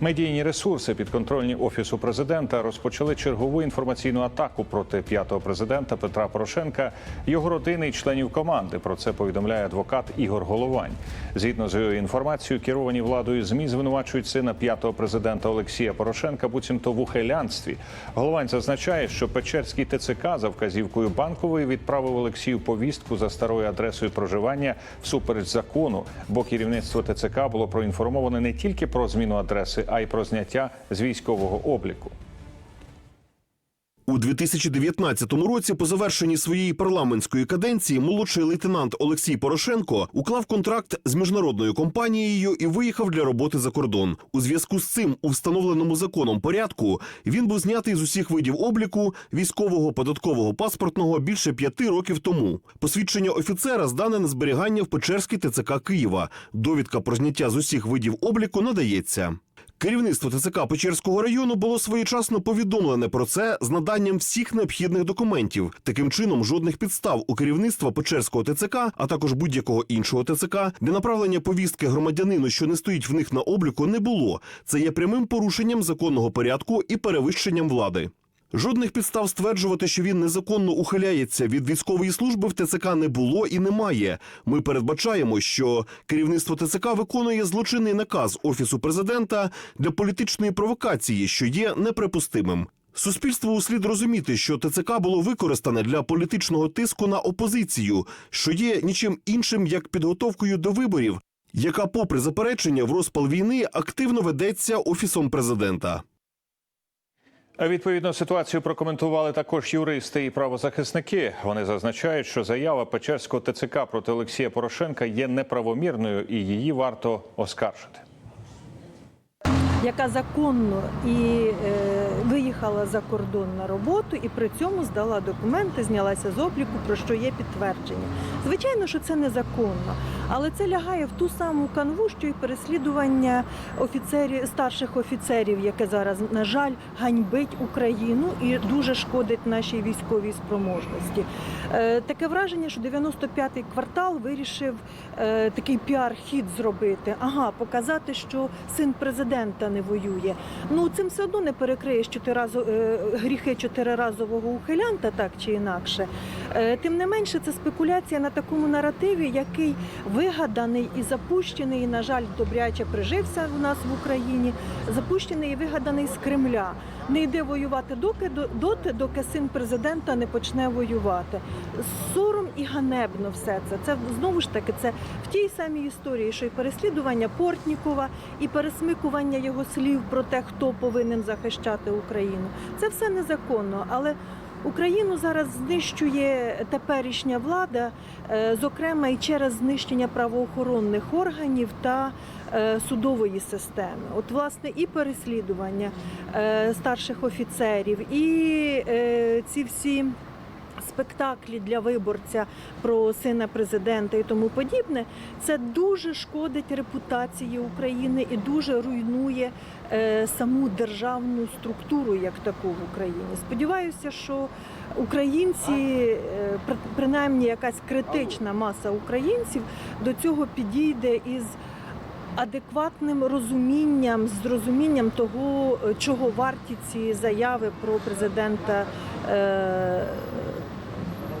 Медійні ресурси підконтрольні офісу президента розпочали чергову інформаційну атаку проти п'ятого президента Петра Порошенка, його родини і членів команди. Про це повідомляє адвокат Ігор Головань. Згідно з його інформацією, керовані владою змі звинувачують сина п'ятого президента Олексія Порошенка, буцімто в ухилянстві. Головань зазначає, що Печерський ТЦК за вказівкою банкової відправив Олексію повістку за старою адресою проживання всупереч закону, бо керівництво ТЦК було проінформоване не тільки про зміну адреси, а й про зняття з військового обліку. У 2019 році, по завершенні своєї парламентської каденції, молодший лейтенант Олексій Порошенко уклав контракт з міжнародною компанією і виїхав для роботи за кордон. У зв'язку з цим, у встановленому законом порядку, він був знятий з усіх видів обліку військового, податкового, паспортного більше п'яти років тому. Посвідчення офіцера здане на зберігання в Печерський ТЦК Києва. Довідка про зняття з усіх видів обліку надається. Керівництво ТЦК Печерського району було своєчасно повідомлене про це з наданням всіх необхідних документів. Таким чином, жодних підстав у керівництва Печерського ТЦК, а також будь-якого іншого ТЦК, для направлення повістки громадянину, що не стоїть в них на обліку, не було. Це є прямим порушенням законного порядку і перевищенням влади. Жодних підстав стверджувати, що він незаконно ухиляється від військової служби в ТЦК не було і немає. Ми передбачаємо, що керівництво ТЦК виконує злочинний наказ офісу президента для політичної провокації, що є неприпустимим. Суспільству услід розуміти, що ТЦК було використане для політичного тиску на опозицію, що є нічим іншим як підготовкою до виборів, яка, попри заперечення в розпал війни, активно ведеться офісом президента. Відповідно ситуацію прокоментували також юристи і правозахисники. Вони зазначають, що заява Печерського ТЦК проти Олексія Порошенка є неправомірною і її варто оскаржити. яка законно і е, виїхала за кордон на роботу, і при цьому здала документи, знялася з обліку, про що є підтвердження. Звичайно, що це незаконно, але це лягає в ту саму канву, що і переслідування офіцерів, старших офіцерів, яке зараз, на жаль, ганьбить Україну і дуже шкодить нашій військовій спроможності. Е, таке враження, що 95-й квартал вирішив е, такий піар-хід зробити. Ага, показати, що син президента не воює. Ну цим все одно не перекриєш чотиразо, е, гріхи чотириразового ухилянта, так чи інакше. Тим не менше, це спекуляція на такому наративі, який вигаданий і запущений, на жаль, добряче прижився в нас в Україні. Запущений і вигаданий з Кремля. Не йде воювати доки доти, доки син президента не почне воювати. Сором і ганебно все це. Це знову ж таки це в тій самій історії, що й переслідування Портнікова, і пересмикування його слів про те, хто повинен захищати Україну. Це все незаконно, але. Україну зараз знищує теперішня влада, е, зокрема і через знищення правоохоронних органів та е, судової системи. От, власне, і переслідування е, старших офіцерів, і ці всі спектаклі для виборця про сина президента і тому подібне, це дуже шкодить репутації України і дуже руйнує е, саму державну структуру як таку в Україні. Сподіваюся, що українці, е, при- принаймні якась критична маса українців до цього підійде із адекватним розумінням, з розумінням того, е, чого варті ці заяви про президента.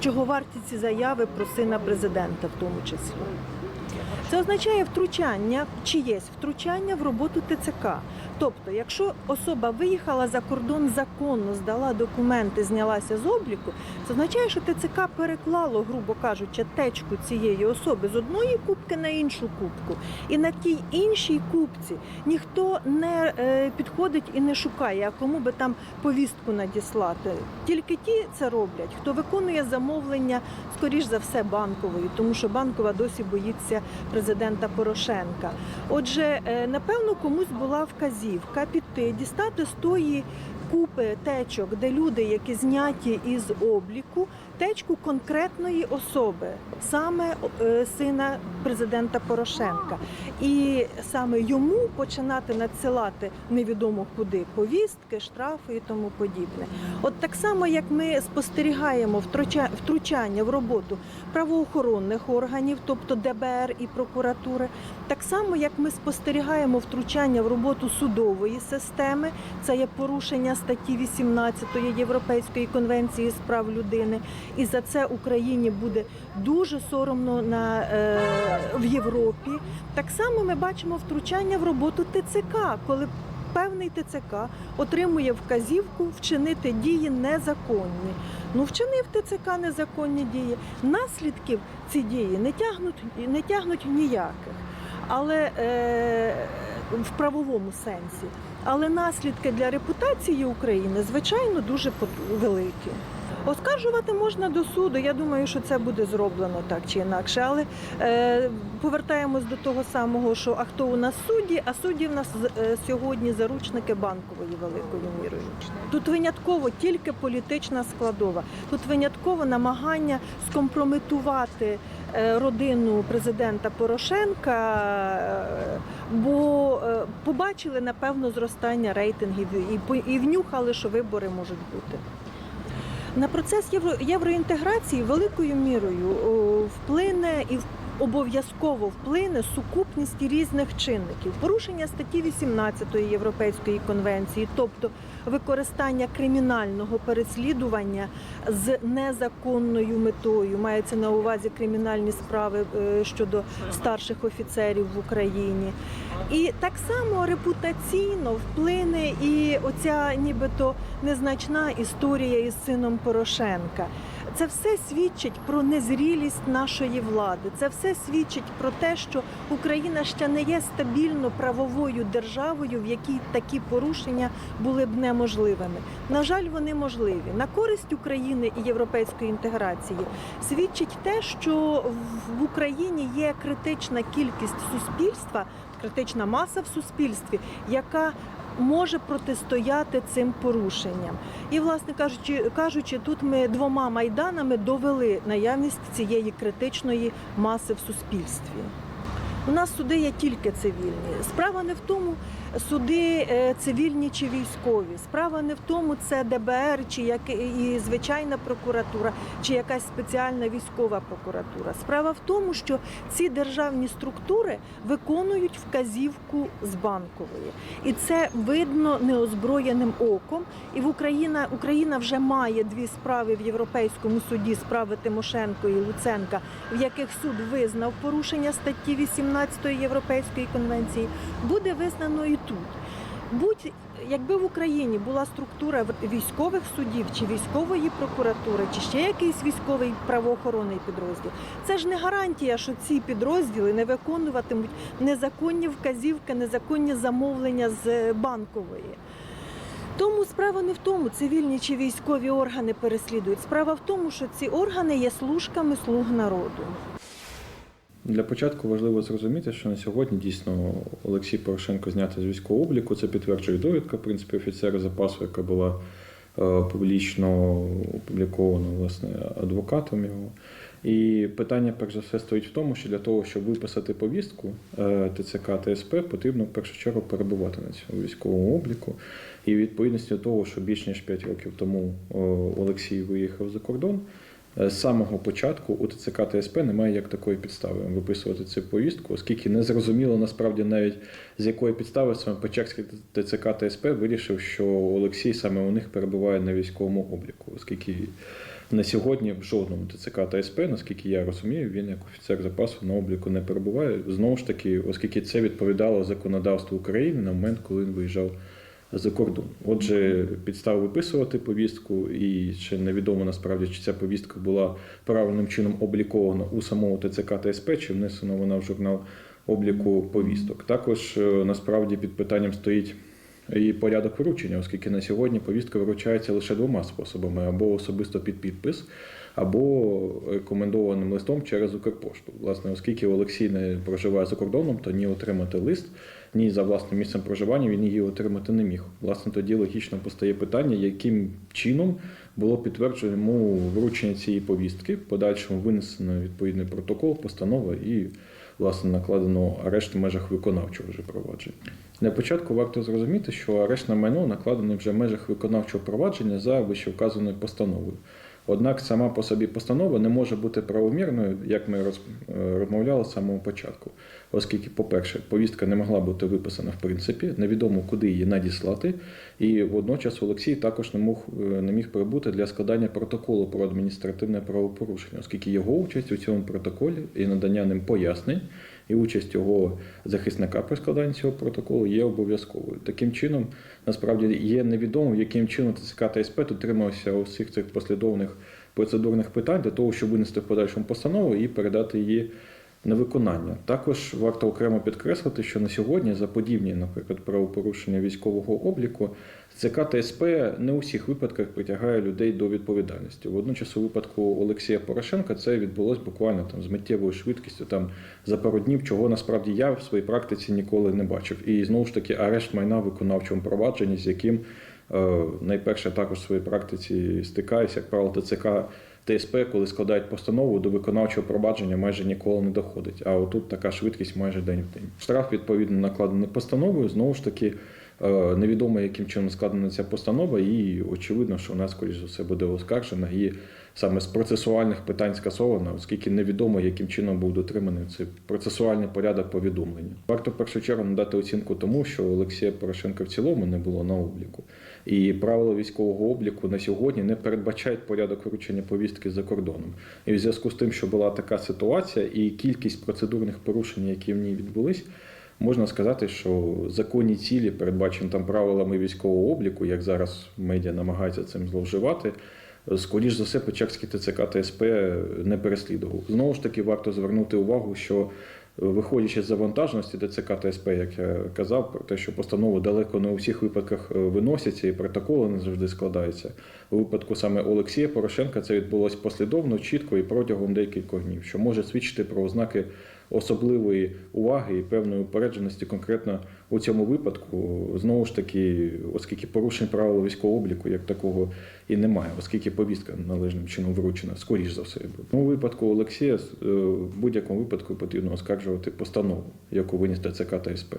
Чого варті ці заяви про сина президента, в тому числі? Це означає втручання, чиєсь втручання в роботу ТЦК. Тобто, якщо особа виїхала за кордон законно, здала документи, знялася з обліку, це означає, що ТЦК переклало, грубо кажучи, течку цієї особи з одної кубки на іншу кубку. І на тій іншій кубці ніхто не е, підходить і не шукає, а кому би там повістку надіслати. Тільки ті це роблять, хто виконує замовлення, скоріш за все, банкової, тому що банкова досі боїться президента Порошенка. Отже, е, напевно, комусь була вказівка піти, дістати з тої купи течок, де люди, які зняті із обліку, течку конкретної особи, саме е, сина президента Порошенка. І саме йому починати надсилати невідомо куди повістки, штрафи і тому подібне. От так само, як ми спостерігаємо втручання в роботу правоохоронних органів, тобто ДБР і прокуратури, так само як ми спостерігаємо втручання в роботу судової системи, це є порушення статті 18 Європейської конвенції з прав людини, і за це Україні буде дуже соромно на е, в Європі. Так само ми бачимо втручання в роботу ТЦК, коли певний ТЦК отримує вказівку вчинити дії незаконні. Ну, вчинив ТЦК незаконні дії. Наслідків ці дії не тягнуть, не тягнуть ніяких. Але е, в правовому сенсі. Але наслідки для репутації України, звичайно, дуже великі. Оскаржувати можна до суду. Я думаю, що це буде зроблено так чи інакше. Але е, повертаємось до того самого, що а хто у нас судді, а судді в нас е, сьогодні заручники банкової великою мірою. Тут винятково тільки політична складова. Тут винятково намагання скомпрометувати е, родину президента Порошенка, е, бо е, побачили напевно зростання рейтингів і і внюхали, що вибори можуть бути. На процес євро, євроінтеграції великою мірою вплине і обов'язково вплине сукупність різних чинників. Порушення статті 18 Європейської конвенції, тобто використання кримінального переслідування з незаконною метою, мається на увазі кримінальні справи е, щодо старших офіцерів в Україні. І так само репутаційно вплине і оця нібито незначна історія із сином Порошенка. Це все свідчить про незрілість нашої влади. Це все свідчить про те, що Україна ще не є стабільно правовою державою, в якій такі порушення були б неможливими. На жаль, вони можливі. На користь України і європейської інтеграції свідчить те, що в- Україні є критична кількість суспільства, критична маса в суспільстві, яка може протистояти цим порушенням. І, власне кажучи, кажучи, тут ми двома майданами довели наявність цієї критичної маси в суспільстві. У нас суди є тільки цивільні. Справа не в тому, суди е, цивільні чи військові. Справа не в тому, це ДБР чи як і звичайна прокуратура, чи якась спеціальна військова прокуратура. Справа в тому, що ці державні структури виконують вказівку з банкової, і це видно неозброєним оком. І в Україна Україна вже має дві справи в Європейському суді справи Тимошенко і Луценка, в яких суд визнав порушення статті 18 Європейської конвенції, буде визнано і тут. Будь якби в Україні була структура військових судів чи військової прокуратури, чи ще якийсь військовий правоохоронний підрозділ, це ж не гарантія, що ці підрозділи не виконуватимуть незаконні вказівки, незаконні замовлення з е, банкової. Тому справа не в тому, цивільні чи військові органи переслідують. Справа в тому, що ці органи є служками слуг народу. Для початку важливо зрозуміти, що на сьогодні дійсно Олексій Порошенко знятий з військового обліку. Це підтверджує довідка, в принципі, офіцера запасу, яка була е, публічно опублікована власне адвокатом його. І питання, перш за все, стоїть в тому, що для того, щоб виписати повістку е, ТЦК ТСП, потрібно в першу чергу перебувати на цьому військовому обліку. І відповідності до того, що більш ніж 5 років тому е, Олексій виїхав за кордон. Е, З самого початку у ТЦК ТСП немає як такої підстави виписувати цю повістку, оскільки не зрозуміло насправді навіть з якої підстави саме Печерський ТЦК ТСП вирішив, що Олексій саме у них перебуває на військовому обліку, оскільки на сьогодні в жодному ТЦК ТСП, наскільки я розумію, він як офіцер запасу на обліку не перебуває. Знову ж таки, оскільки це відповідало законодавству України на момент, коли він виїжджав за кордон. Отже, підстав виписувати повістку, і ще невідомо насправді, чи ця повістка була правильним чином облікована у самого ТЦК ТСП, чи внесена вона в журнал обліку повісток. Також е, насправді під питанням стоїть і порядок вручення, оскільки на сьогодні повістка вручається лише двома способами: або особисто під підпис, або рекомендованим листом через Укрпошту. Власне, оскільки Олексій не проживає за кордоном, то ні отримати лист ні за власним місцем проживання він її отримати не міг. Власне, тоді логічно постає питання, яким чином було підтверджено йому вручення цієї повістки, подальшому винесено відповідний протокол, постанова і власне накладено арешт в межах виконавчого вже провадження. Для початку варто зрозуміти, що арешт на майно накладений вже в межах виконавчого провадження за вищевказаною постановою. Однак сама по собі постанова не може бути правомірною, як ми е, розмовляли з самого початку, оскільки, по-перше, повістка не могла бути виписана в принципі, невідомо куди її надіслати, і водночас Олексій також не мог е, не міг прибути для складання протоколу про адміністративне правопорушення, оскільки його участь у цьому протоколі і надання ним пояснень, і участь його захисника при складанні цього протоколу є обов'язковою. Таким чином, насправді є невідомо, яким чином ТЦК та СП дотримався усіх цих послідовних процедурних питань для того, щоб винести в подальшому постанову і передати її на виконання. Також варто окремо підкреслити, що на сьогодні за подібні, наприклад, правопорушення військового обліку, ЦК та СП не у всіх випадках притягає людей до відповідальності. Водночас, у випадку Олексія Порошенка це відбулось буквально там з миттєвою швидкістю, там за пару днів, чого насправді я в своїй практиці ніколи не бачив. І знову ж таки арешт майна в виконавчому провадженні, з яким е, найперше також в своїй практиці стикаюся, як правило, ТЦК ТСП, коли складають постанову до виконавчого провадження, майже ніколи не доходить. А отут така швидкість майже день в день. Штраф відповідно накладений постановою. Знову ж таки, е, невідомо, яким чином складена ця постанова, і очевидно, що вона, скоріш за все, буде оскаржена і саме з процесуальних питань скасована, оскільки невідомо, яким чином був дотриманий цей процесуальний порядок повідомлення. Варто в першу чергу надати оцінку тому, що Олексія Порошенка в цілому не було на обліку. І правила військового обліку на сьогодні не передбачають порядок вручення повістки за кордоном. І в зв'язку з тим, що була така ситуація, і кількість процедурних порушень, які в ній відбулись, можна сказати, що законні цілі, передбачені там правилами військового обліку, як зараз медіа намагаються цим зловживати. Скоріш за все, Печерський ТЦК та СП не переслідував. Знову ж таки, варто звернути увагу, що виходячи з завантаженості ДЦК та СП, як я казав, про те, що постанови далеко не у всіх випадках е, виносяться і протоколи не завжди складаються. У випадку саме Олексія Порошенка це відбулося послідовно, чітко і протягом декількох днів, що може свідчити про ознаки особливої уваги і певної упередженості конкретно у цьому випадку. Знову ж таки, оскільки порушень правил військового обліку як такого і немає, оскільки повістка належним чином вручена, скоріш за все. у випадку Олексія е, в будь-якому випадку потрібно оскаржувати постанову, яку виніс ТЦК та СП.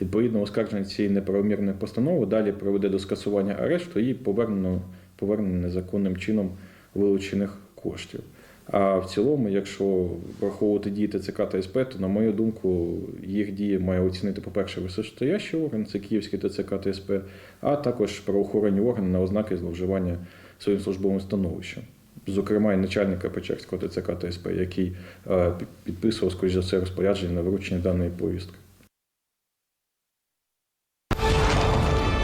Відповідно, оскарження цієї неправомірної постанови далі приведе до скасування арешту і повернено повернення незаконним чином вилучених коштів. А в цілому, якщо враховувати дії ТЦК та СП, то, на мою думку, їх дії має оцінити, по-перше, височестоящий орган, це Київський ТЦК та СП, а також правоохоронні органи на ознаки зловживання своїм службовим становищем. Зокрема, і начальника Печерського ТЦК та СП, який е, підписував, скоріш за все, розпорядження на вручення даної повістки.